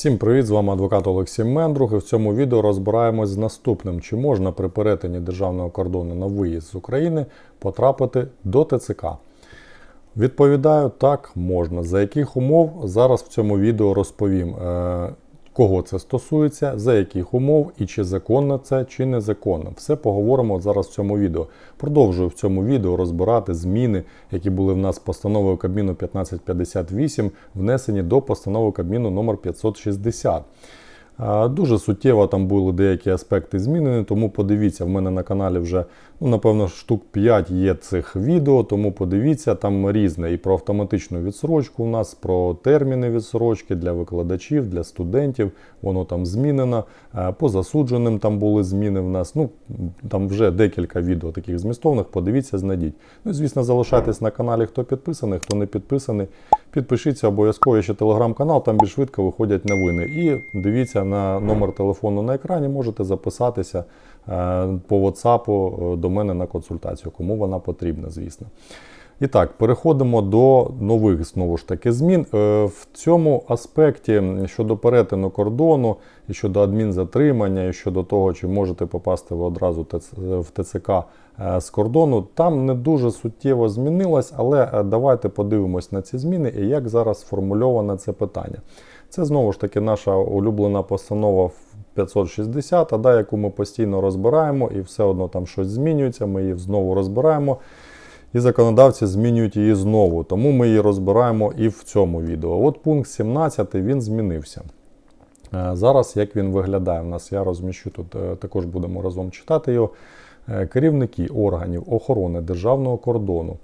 Всім привіт! З вами адвокат Олексій Мендрух. І в цьому відео розбираємось з наступним: чи можна при перетині державного кордону на виїзд з України потрапити до ТЦК? Відповідаю, так, можна. За яких умов зараз в цьому відео розповім, е, кого це стосується, за яких умов і чи законно це, чи незаконно. Все поговоримо зараз в цьому відео. Продовжую в цьому відео розбирати зміни, які були в нас постановою Кабміну 1558, внесені до постанови Кабміну номер 560. Дуже суттєво там були деякі аспекти змінені, тому подивіться, в мене на каналі вже, ну, напевно, штук 5 є цих відео, тому подивіться, там різне і про автоматичну відсрочку у нас, про терміни відсрочки для викладачів, для студентів, воно там змінено. Е, По засудженим там були зміни в нас. Ну, Там вже декілька відео таких змістовних, подивіться, знайдіть. Ну, звісно, залишайтесь на каналі, хто підписаний, хто не підписаний. Підпишіться обов'язково ще телеграм-канал, там більш швидко виходять новини. І дивіться на номер телефону на екрані, можете записатися по WhatsApp до мене на консультацію, кому вона потрібна, звісно. І так, переходимо до нових знову ж таки змін. Е, В цьому аспекті щодо перетину кордону, і щодо адмінзатримання, і щодо того, чи можете попасти ви одразу в ТЦК е, з кордону, там не дуже суттєво змінилось, але е, давайте подивимось на ці зміни і як зараз сформульоване це питання. Це знову ж таки наша улюблена постанова 560, да, яку ми постійно розбираємо, і все одно там щось змінюється, ми її знову розбираємо. І законодавці змінюють її знову, тому ми її розбираємо і в цьому відео. От пункт 17 він змінився. Е, Зараз як він виглядає, у нас я розміщу тут, е, також будемо разом читати його. Е, Керівники органів охорони державного кордону,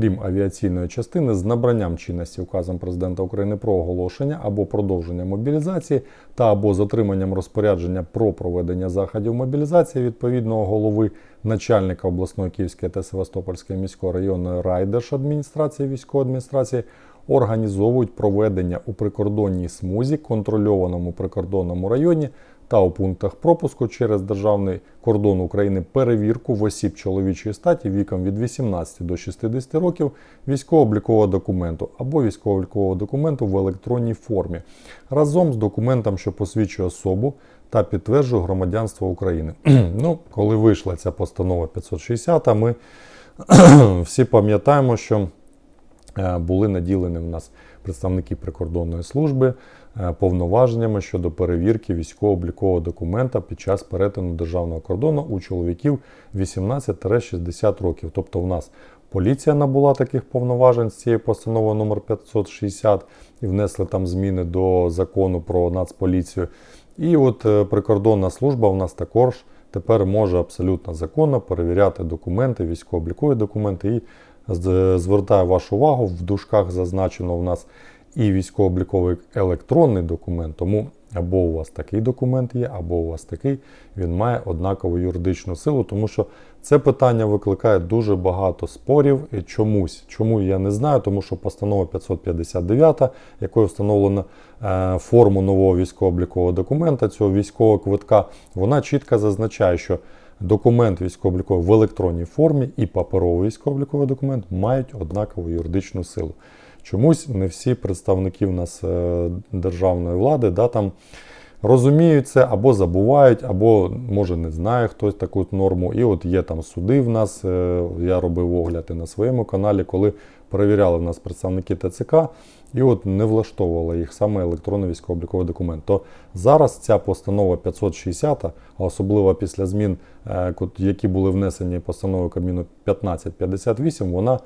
крім авіаційної частини, з набранням чинності указом президента України про оголошення або продовження мобілізації та або з отриманням розпорядження про проведення заходів мобілізації відповідного голови начальника обласної Київської та Севастопольської міської районної райдержадміністрації військової адміністрації організовують проведення у прикордонній смузі, контрольованому прикордонному районі та у пунктах пропуску через державний кордон України перевірку в осіб чоловічої статі віком від 18 до 60 років військово-облікового документу або військово-облікового документу в електронній формі разом з документом, що посвідчує особу та підтверджує громадянство України. ну, коли вийшла ця постанова 560, ми всі пам'ятаємо, що е, були наділені в нас представники прикордонної служби е, повноваженнями щодо перевірки військово-облікового документа під час перетину державного кордону у чоловіків 18-60 років. Тобто, в нас поліція набула таких повноважень з цієї постанови номер 560 і внесли там зміни до закону про нацполіцію. І от е, прикордонна служба в нас також тепер може абсолютно законно перевіряти документи, військово-облікові документи. І звертаю вашу увагу, в дужках зазначено в нас і військово-обліковий електронний документ. Тому або у вас такий документ є, або у вас такий, він має однакову юридичну силу, тому що це питання викликає дуже багато спорів і чомусь. Чому я не знаю, тому що постанова 559, якою встановлено е, форму нового військово-облікового документа, цього військового квитка, вона чітко зазначає, що документ військово-обліковий в електронній формі і паперовий військово-обліковий документ мають однакову юридичну силу. Чомусь не всі представники в нас е, державної влади да, там розуміють це або забувають, або може не знає хтось таку норму. І от є там суди в нас. е, Я робив огляд на своєму каналі, коли перевіряли в нас представники ТЦК, і от не влаштовувала їх саме електронний військово-обліковий документ. То зараз ця постанова 560, а особливо після змін, е, які були внесені постановою Кабміну 1558, вона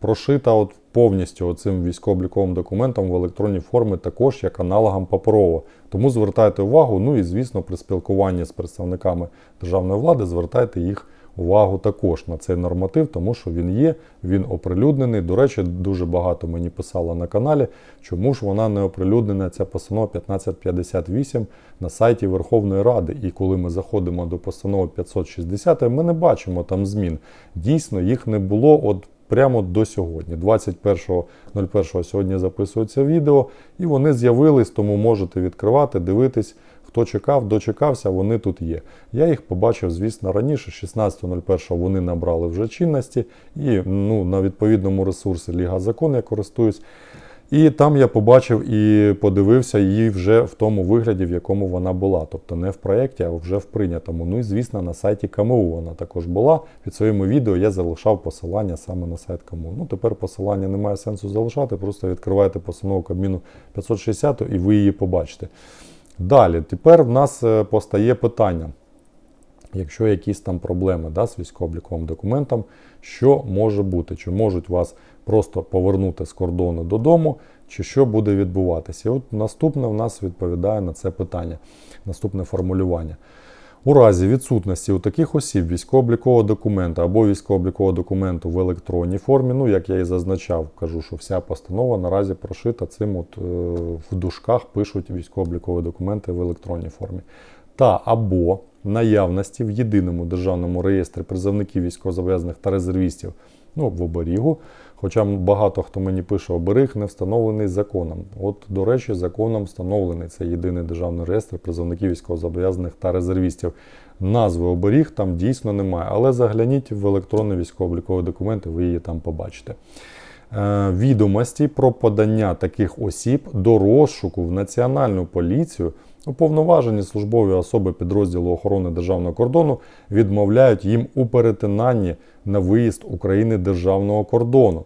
прошита от повністю цим військово-обліковим документом в електронній формі також як аналогом паперового. Тому звертайте увагу. Ну і звісно, при спілкуванні з представниками державної влади звертайте їх увагу також на цей норматив, тому що він є, він оприлюднений. До речі, дуже багато мені писало на каналі, чому ж вона не оприлюднена, ця постанова 1558 на сайті Верховної Ради. І коли ми заходимо до постанови 560, ми не бачимо там змін. Дійсно, їх не було от прямо до сьогодні. 21.01 сьогодні записується відео, і вони з'явились, тому можете відкривати, дивитись. Хто чекав, дочекався, вони тут є. Я їх побачив, звісно, раніше, 16.01 вони набрали вже чинності, і ну, на відповідному ресурсі Ліга Закон я користуюсь. І там я побачив і подивився її вже в тому вигляді, в якому вона була. Тобто не в проєкті, а вже в прийнятому. Ну і звісно, на сайті КМУ вона також була. Під своїми відео я залишав посилання саме на сайт КМУ. Ну тепер посилання немає сенсу залишати, просто відкриваєте постанову Кабміну 560 і ви її побачите. Далі, тепер в нас е, постає питання. Якщо якісь там проблеми да, з військово-обліковим документом, що може бути? Чи можуть вас просто повернути з кордону додому, чи що буде відбуватися? І от наступне в нас відповідає на це питання, наступне формулювання. У разі відсутності у таких осіб військово-облікового документа або військово-облікового документу в електронній формі, ну як я і зазначав, кажу, що вся постанова наразі прошита цим от е, в дужках пишуть військово-облікові документи в електронній формі. Та або наявності в єдиному державному реєстрі призовників військовозобов'язаних та резервістів ну, в оберігу. Хоча багато хто мені пише, оберіг не встановлений законом. От, до речі, законом встановлений цей єдиний державний реєстр призовників військовозобов'язаних та резервістів. Назви оберіг там дійсно немає, але загляніть в електронні військово-облікові документи, ви її там побачите. Е, Відомості про подання таких осіб до розшуку в Національну поліцію уповноважені службові особи підрозділу охорони державного кордону відмовляють їм у перетинанні на виїзд України державного кордону.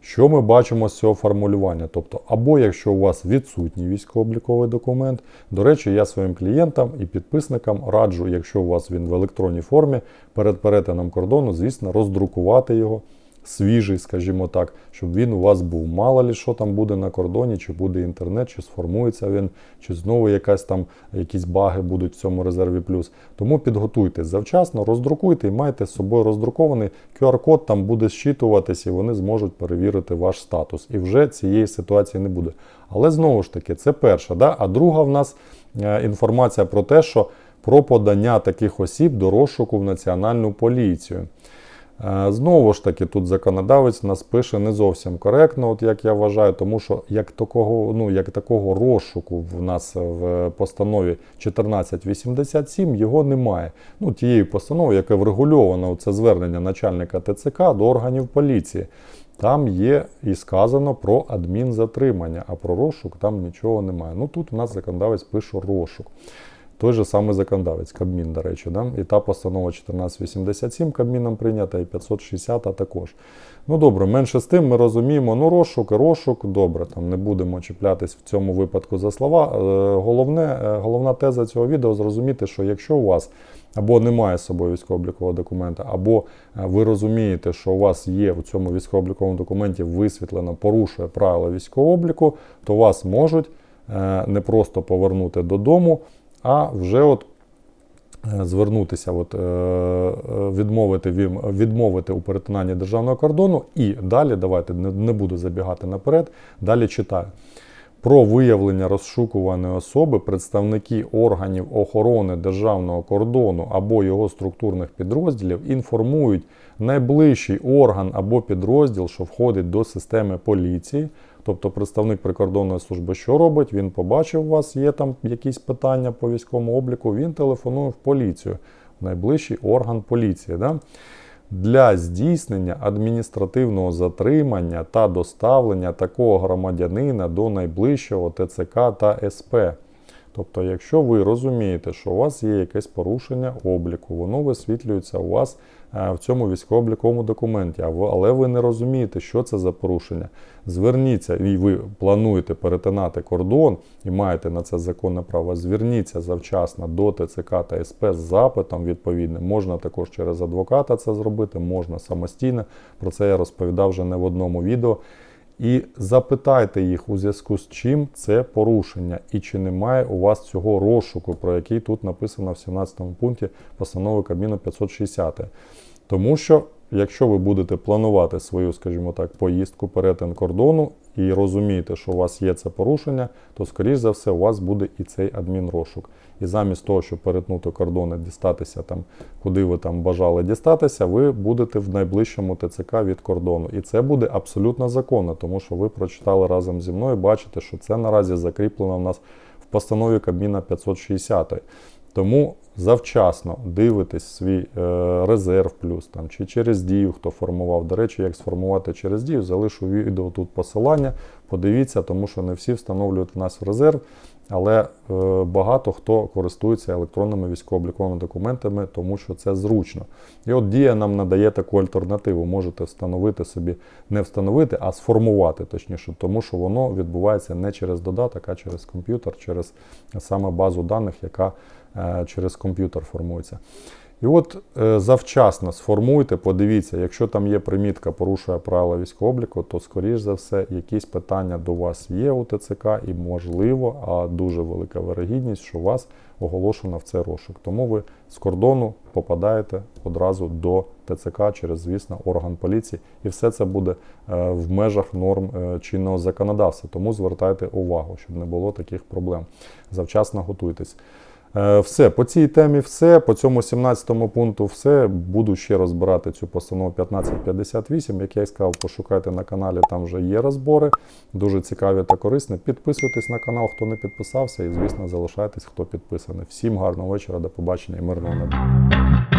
Що ми бачимо з цього формулювання? Тобто, або якщо у вас відсутній військово-обліковий документ, до речі, я своїм клієнтам і підписникам раджу, якщо у вас він в електронній формі, перед перетином кордону, звісно, роздрукувати його. Свіжий, скажімо так, щоб він у вас був. Мало ли що там буде на кордоні, чи буде інтернет, чи сформується він, чи знову якась там якісь баги будуть в цьому резерві плюс. Тому підготуйте завчасно, роздрукуйте і майте з собою роздрукований QR-код, там буде зчитуватись, і вони зможуть перевірити ваш статус. І вже цієї ситуації не буде. Але знову ж таки, це перша. Да? А друга в нас е, інформація про те, що про подання таких осіб до розшуку в Національну поліцію. Е, Знову ж таки, тут законодавець нас пише не зовсім коректно, от як я вважаю, тому що як такого, ну, як такого розшуку в нас в постанові 1487 його немає. Ну, Тієї постанови, яка врегульована це звернення начальника ТЦК до органів поліції. Там є і сказано про адмінзатримання, а про розшук там нічого немає. Ну тут у нас законодавець пише розшук. Той же самий законодавець, Кабмін, до речі, да? і та постанова 1487 Кабміном прийнята, і 560 також. Ну добре, менше з тим ми розуміємо, ну розшук розшук, добре, там не будемо чіплятись в цьому випадку за слова. Е, Головне, е, головна теза цього відео зрозуміти, що якщо у вас або немає з собою військово-облікового документа, або е, ви розумієте, що у вас є в цьому військово-обліковому документі висвітлено, порушує правила військового обліку, то вас можуть не просто повернути додому а вже от е, звернутися, от, е, е, відмовити відмовити у перетинанні державного кордону. І далі, давайте не буду забігати наперед, далі читаю. Про виявлення розшукуваної особи представники органів охорони державного кордону або його структурних підрозділів інформують найближчий орган або підрозділ, що входить до системи поліції, Тобто представник прикордонної служби, що робить? Він побачив, у вас є там якісь питання по військовому обліку, він телефонує в поліцію, в найближчий орган поліції. Да? Для здійснення адміністративного затримання та доставлення такого громадянина до найближчого ТЦК та СП. Тобто, якщо ви розумієте, що у вас є якесь порушення обліку, воно висвітлюється у вас в цьому військово-обліковому документі, але ви не розумієте, що це за порушення. Зверніться, і ви плануєте перетинати кордон і маєте на це законне право. Зверніться завчасно до ТЦК та СП з запитом відповідним. Можна також через адвоката це зробити, можна самостійно. Про це я розповідав вже не в одному відео. І запитайте їх у зв'язку з чим це порушення, і чи немає у вас цього розшуку, про який тут написано в 17 пункті постанови Кабміну 560. Тому що, якщо ви будете планувати свою, скажімо так, поїздку перетин кордону і розумієте, що у вас є це порушення, то, скоріш за все, у вас буде і цей адмінрозшук. І замість того, щоб перетнути кордони, дістатися там, куди ви там бажали дістатися, ви будете в найближчому ТЦК від кордону. І це буде абсолютно законно, тому що ви прочитали разом зі мною, бачите, що це наразі закріплено в нас в постанові Кабміна 560. Тому завчасно дивитесь свій е, резерв плюс там, чи через дію, хто формував. До речі, як сформувати через дію, залишу відео тут посилання. Подивіться, тому що не всі встановлюють у нас в резерв. Але е, багато хто користується електронними військово-обліковими документами, тому що це зручно. І от дія нам надає таку альтернативу. Можете встановити собі, не встановити, а сформувати, точніше, тому що воно відбувається не через додаток, а через комп'ютер, через саме базу даних, яка через комп'ютер формується. І от е, завчасно сформуйте, подивіться, якщо там є примітка, порушує правила військового обліку, то скоріш за все якісь питання до вас є у ТЦК, і можливо, а дуже велика вирогідність, що вас оголошено в цей розшук. Тому ви з кордону попадаєте одразу до ТЦК через, звісно, орган поліції, і все це буде е, в межах норм е, чинного законодавства. Тому звертайте увагу, щоб не було таких проблем. Завчасно готуйтесь. Е, Все, по цій темі все. По цьому 17 пункту все. Буду ще розбирати цю постанову 1558. Як я і сказав, пошукайте на каналі, там вже є розбори. Дуже цікаві та корисні. Підписуйтесь на канал, хто не підписався, і, звісно, залишайтесь, хто підписаний. Всім гарного вечора, до побачення і мирного неба.